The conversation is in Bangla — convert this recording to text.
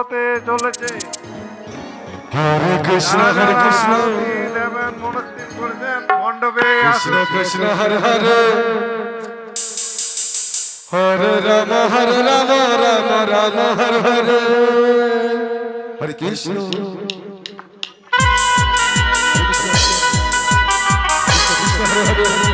আছে হরে কৃষ্ণ হরে কৃষ্ণ। ইলেভেন মনস্থির করেছেন মণ্ডপে কৃষ্ণ কৃষ্ণ হরে হরে। হরে রাম হরে রাম রাম রাম হরে হরে। হরে কৃষ্ণ। কৃষ্ণ হরে হরে।